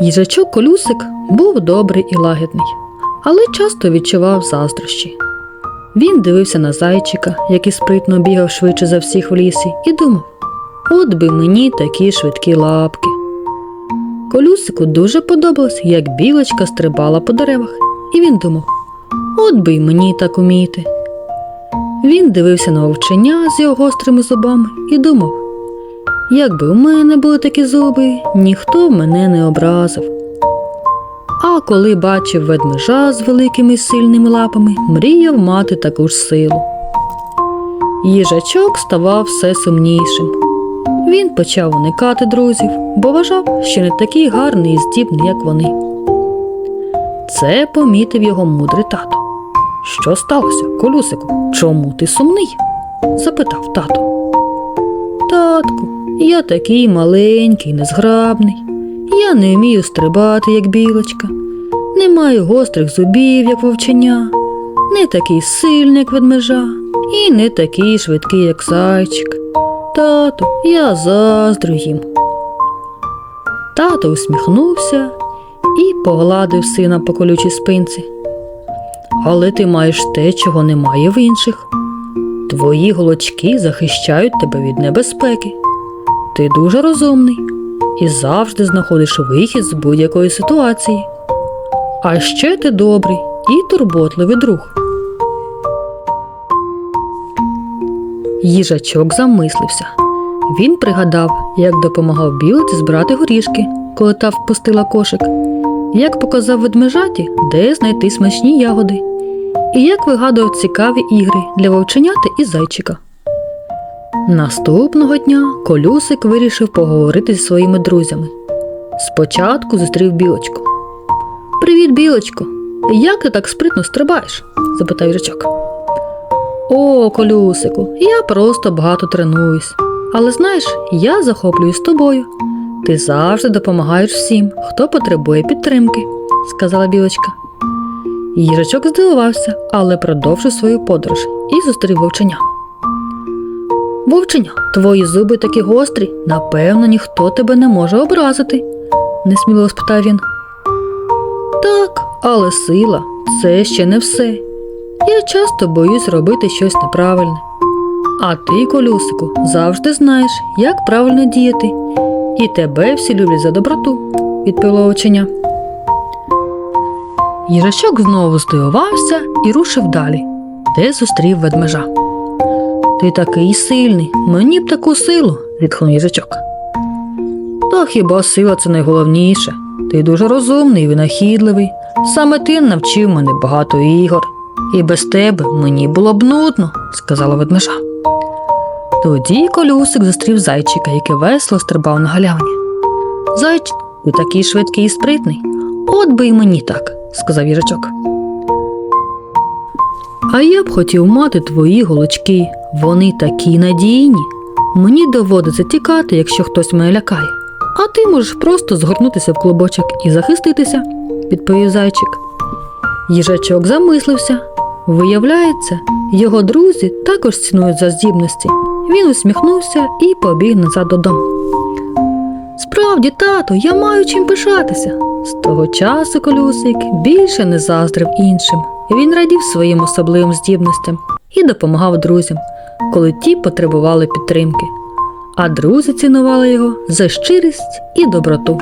Їжачок колюсик був добрий і лагідний, але часто відчував заздрощі. Він дивився на зайчика, який спритно бігав швидше за всіх в лісі, і думав: от би мені такі швидкі лапки. Колюсику дуже подобалось, як білочка стрибала по деревах, і він думав: от би й мені так уміти. Він дивився на вовчення з його гострими зубами і думав: якби у мене були такі зуби, ніхто мене не образив. А коли бачив ведмежа з великими сильними лапами, мріяв мати таку ж силу. Їжачок ставав все сумнішим. Він почав уникати друзів, бо вважав, що не такий гарний і здібний, як вони. Це помітив його мудрий тато. Що сталося, колюсику? Чому ти сумний? запитав тато. Татку, я такий маленький, незграбний. Я не вмію стрибати, як білочка, не маю гострих зубів, як вовченя, не такий сильний, як ведмежа, і не такий швидкий, як зайчик. Тату, я заздрю їм. Тато усміхнувся і погладив сина по колючій спинці. Але ти маєш те, чого немає в інших. Твої голочки захищають тебе від небезпеки. Ти дуже розумний і завжди знаходиш вихід з будь-якої ситуації. А ще ти добрий і турботливий друг. Їжачок замислився. Він пригадав, як допомагав білці збирати горішки, коли та впустила кошик, як показав ведмежаті, де знайти смачні ягоди, і як вигадував цікаві ігри для вовченяти і зайчика. Наступного дня колюсик вирішив поговорити зі своїми друзями. Спочатку зустрів білочку. Привіт, білочко! Як ти так спритно стрибаєш? запитав їжачок. О, колюсику, я просто багато тренуюсь. Але знаєш, я захоплююсь тобою. Ти завжди допомагаєш всім, хто потребує підтримки, сказала білочка. Їжачок здивувався, але продовжив свою подорож і зустрів вовченя. Вовченя, твої зуби такі гострі, напевно, ніхто тебе не може образити, несміливо спитав він. Так, але сила це ще не все. Я часто боюсь робити щось неправильне. А ти, колюсику, завжди знаєш, як правильно діяти, і тебе всі люблять за доброту, відповіло оченя. Їжачок знову здивувався і рушив далі, де зустрів ведмежа. Ти такий сильний, мені б таку силу, зітхнув їжачок. Та хіба сила це найголовніше? Ти дуже розумний і винахідливий. Саме ти навчив мене багато ігор, і без тебе мені було б нудно, сказала ведмежа. Тоді колюсик зустрів зайчика, який весело стрибав на галявині. Зайчик, ти такий швидкий і спритний. От би й мені так, сказав їжачок. А я б хотів мати твої голочки. Вони такі надійні. Мені доводиться тікати, якщо хтось мене лякає. А ти можеш просто згорнутися в клубочок і захиститися, відповів зайчик. Їжачок замислився. Виявляється, його друзі також цінують за здібності. Він усміхнувся і побіг назад додому. Справді, тато, я маю чим пишатися. З того часу колюсик більше не заздрив іншим. Він радів своїм особливим здібностям і допомагав друзям, коли ті потребували підтримки. А друзі цінували його за щирість і доброту.